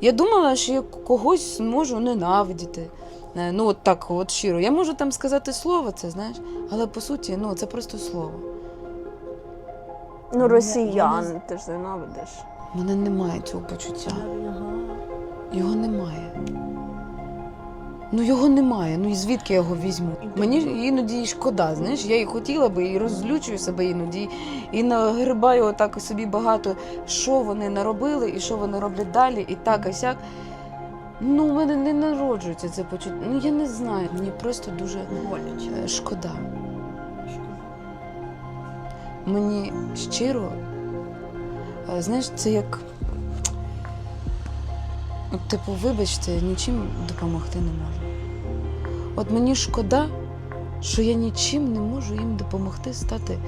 Я думала, що я когось можу ненавидіти. Е, Ну, от так, от щиро. Я можу там сказати слово, це знаєш, але по суті, ну це просто слово. Ну, росіян ти ж ненавидиш. У мене немає цього почуття. Його немає. Ну його немає. Ну і звідки я його візьму? Мені іноді шкода, знаєш, я і хотіла би і розлючую себе іноді, і нагрибаю отак собі багато, що вони наробили і що вони роблять далі, і так, і сяк. Ну, у мене не народжується це почуття. Ну я не знаю. Мені просто дуже е, шкода. Мені щиро, е, знаєш, це як. От, типу, вибачте, нічим допомогти не можу. От мені шкода, що я нічим не можу їм допомогти стати